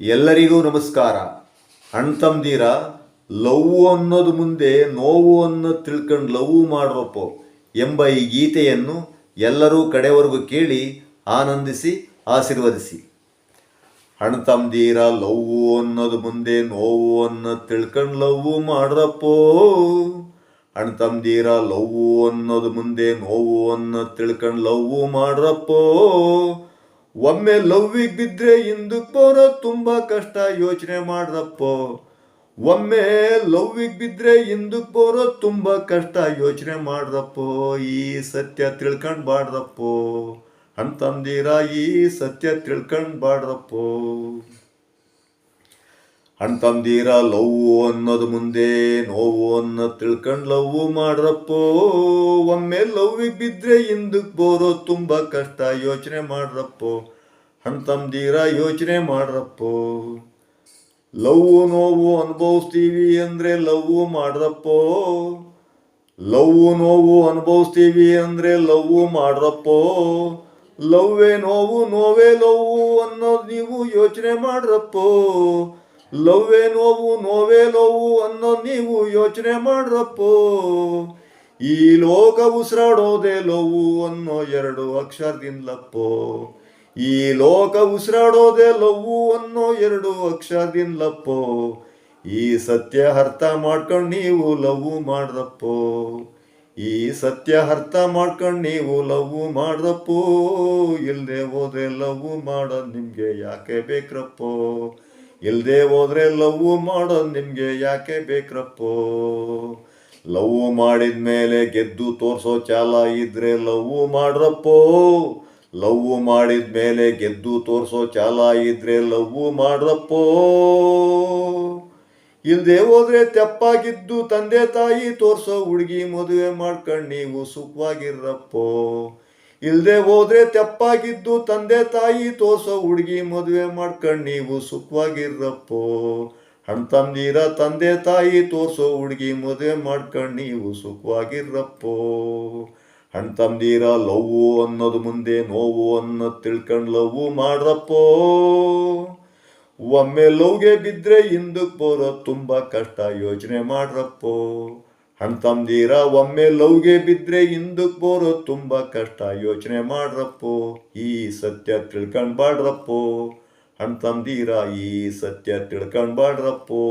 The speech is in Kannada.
ಎಲ್ಲರಿಗೂ ನಮಸ್ಕಾರ. ಅಣ್ಣ ತಮ್ದೀರ ಲವ್ ಅನ್ನೋದು ಮುಂದೆ ನೋವು ಅನ್ನೋ ತಿಳ್ಕೊಂಡು ಲವ್ ಮಾಡ್ರಪ್ಪೋ ಎಂಬ ಈ ಗೀತೆಯನ್ನು ಎಲ್ಲರೂ ಕಡೆವರೆಗೂ ಕೇಳಿ ಆನಂದಿಸಿ, ಆಶೀರ್ವದಿಸಿ. ಅಣ್ಣ ತಮ್ದೀರ ಲವ್ ಅನ್ನೋದು ಮುಂದೆ ನೋವು ಅನ್ನೋ ತಿಳ್ಕೊಂಡು ಲವ್ ಮಾಡ್ರಪ್ಪೋ. ಅಣ್ಣ ತಮ್ಮದೀರ ಲವ್ ಅನ್ನೋದು ಮುಂದೆ ನೋವು ಅನ್ನೋ ತಿಳ್ಕೊಂಡು ಲವ್ ಮಾಡ್ರಪ್ಪೋ. ಒಮ್ಮೆ ಲವ್ವಿಗೆ ಬಿದ್ದರೆ ಹಿಂದಕ್ಕೆ ಬರೋ ತುಂಬ ಕಷ್ಟ ಯೋಚನೆ ಮಾಡ್ದಪ್ಪ. ಒಮ್ಮೆ ಲವ್ವಿಗೆ ಬಿದ್ದರೆ ಹಿಂದಕ್ಕೆ ಬರೋ ತುಂಬ ಕಷ್ಟ ಯೋಚನೆ ಮಾಡ್ರಪ್ಪೋ ಈ ಸತ್ಯ ತಿಳ್ಕೊಂಡು ಅಂತಂದಿರ ಈ ಸತ್ಯ ತಿಳ್ಕೊಂಡು ಅಣ್ತಂದೀರ ಲವ್ ಅನ್ನೋದು ಮುಂದೆ, ನೋವು ಅನ್ನೋದು ತಿಳ್ಕೊಂಡು ಲವ್ ಮಾಡ್ರಪ್ಪೋ. ಒಮ್ಮೆ ಲವ್ವಿಗೆ ಬಿದ್ದರೆ ಹಿಂದಕ್ಕೆ ಬೋರೋ ತುಂಬ ಕಷ್ಟ, ಯೋಚನೆ ಮಾಡ್ರಪ್ಪೋ. ಅಣ್ತಂದೀರ ಯೋಚನೆ ಮಾಡ್ರಪ್ಪೋ. ಲವ್ ನೋವು ಅನುಭವಿಸ್ತೀವಿ ಅಂದರೆ ಲವ್ ಮಾಡ್ರಪ್ಪೋ. ಲವ್ ನೋವು ಅನುಭವಿಸ್ತೀವಿ ಅಂದರೆ ಲವ್ ಮಾಡ್ರಪ್ಪೋ. ಲವ್ವೇ ನೋವು ನೋವೇ ಲವ್ ಅನ್ನೋದು ನೀವು ಯೋಚನೆ ಮಾಡ್ರಪ್ಪೋ. ಲವ್ವೇ ನೋವು, ನೋವೇ ಲೋವು ಅನ್ನೋ ನೀವು ಯೋಚನೆ ಮಾಡ್ರಪ್ಪೋ. ಈ ಲೋಕ ಉಸಿರಾಡೋದೇ ಲೋವು ಅನ್ನೋ ಎರಡು ಅಕ್ಷರದಿಂದಲಪ್ಪೋ. ಈ ಲೋಕ ಉಸಿರಾಡೋದೇ ಲೋವು ಅನ್ನೋ ಎರಡು ಅಕ್ಷರದಿಂದಲಪ್ಪೋ. ಈ ಸತ್ಯ ಅರ್ಥ ಮಾಡ್ಕೊಂಡು ನೀವು ಲವ್ ಮಾಡ್ರಪ್ಪೋ. ಈ ಸತ್ಯ ಅರ್ಥ ಮಾಡ್ಕೊಂಡು ನೀವು ಲವ್ ಮಾಡ್ರಪ್ಪೋ. ಇಲ್ಲದೆ ಹೋದೆ ಲವ್ ಮಾಡೋದು ನಿಮಗೆ ಯಾಕೆ ಬೇಕ್ರಪ್ಪೋ. ಇಲ್ಲದೆ ಹೋದ್ರೆ ಲವ್ ಮಾಡೋದು ನಿಮಗೆ ಯಾಕೆ ಬೇಕ್ರಪ್ಪೋ? ಲವ್ ಮಾಡಿದ ಮೇಲೆ ಗೆದ್ದು ತೋರಿಸೋ ಚಾಲ ಇದ್ರೆ ಲವ್ ಮಾಡ್ರಪ್ಪೋ? ಲವ್ ಮಾಡಿದ ಮೇಲೆ ಗೆದ್ದು ತೋರಿಸೋ ಚಾಲ ಇದ್ರೆ ಲವ್ ಮಾಡ್ರಪ್ಪೋ? ಇಲ್ಲದೆ ಹೋದ್ರೆ ತೆಪ್ಪಾಗಿದ್ದು ತಂದೆ ತಾಯಿ ತೋರ್ಸೋ ಹುಡುಗಿ ಮದುವೆ ಮಾಡ್ಕೊಂಡು ನೀವು ಸುಖವಾಗಿರ್ರಪ್ಪೋ? ಇಲ್ದೆ ಹೋದ್ರೆ ತೆಪ್ಪಾಗಿದ್ದು ತಂದೆ ತಾಯಿ ತೋರ್ಸೋ ಹುಡುಗಿ ಮದುವೆ ಮಾಡ್ಕೊಂಡು ನೀವು ಸುಖವಾಗಿರಪ್ಪೋ. ಹಣ್ ತಂದಿರ ತಂದೆ ತಾಯಿ ತೋರ್ಸೋ ಹುಡುಗಿ ಮದುವೆ ಮಾಡ್ಕೊಂಡು ನೀವು ಸುಖವಾಗಿರಪ್ಪೋ. ಹಣ್ ತಂದಿರ ಲವ್ವು ಅನ್ನೋದು ಮುಂದೆ ನೋವು ಅನ್ನೋದು ತಿಳ್ಕೊಂಡು ಲವ್ ಮಾಡ್ರಪ್ಪೋ. ಒಮ್ಮೆ ಲವ್ಗೆ ಬಿದ್ದರೆ ಹಿಂದಕ್ಕೆ ಬರೋದು ತುಂಬ ಕಷ್ಟ ಯೋಚನೆ ಮಾಡ್ರಪ್ಪೋ. ಹಣ್ ಒಮ್ಮೆ ಲವ್ಗೆ ಬಿದ್ರೆ ಹಿಂದಕ್ಕೆ ಬೋರೋ ತುಂಬ ಕಷ್ಟ. ಯೋಚನೆ ಮಾಡ್ರಪ್ಪೋ, ಈ ಸತ್ಯ ತಿಳ್ಕೊಂಡು ಬಾಡ್ರಪ್ಪೋ ಹಣ್ ತಮ್ದೀರ ಈ ಸತ್ಯ ತಿಳ್ಕೊಂಡು ಬಾಡ್ರಪ್ಪೋ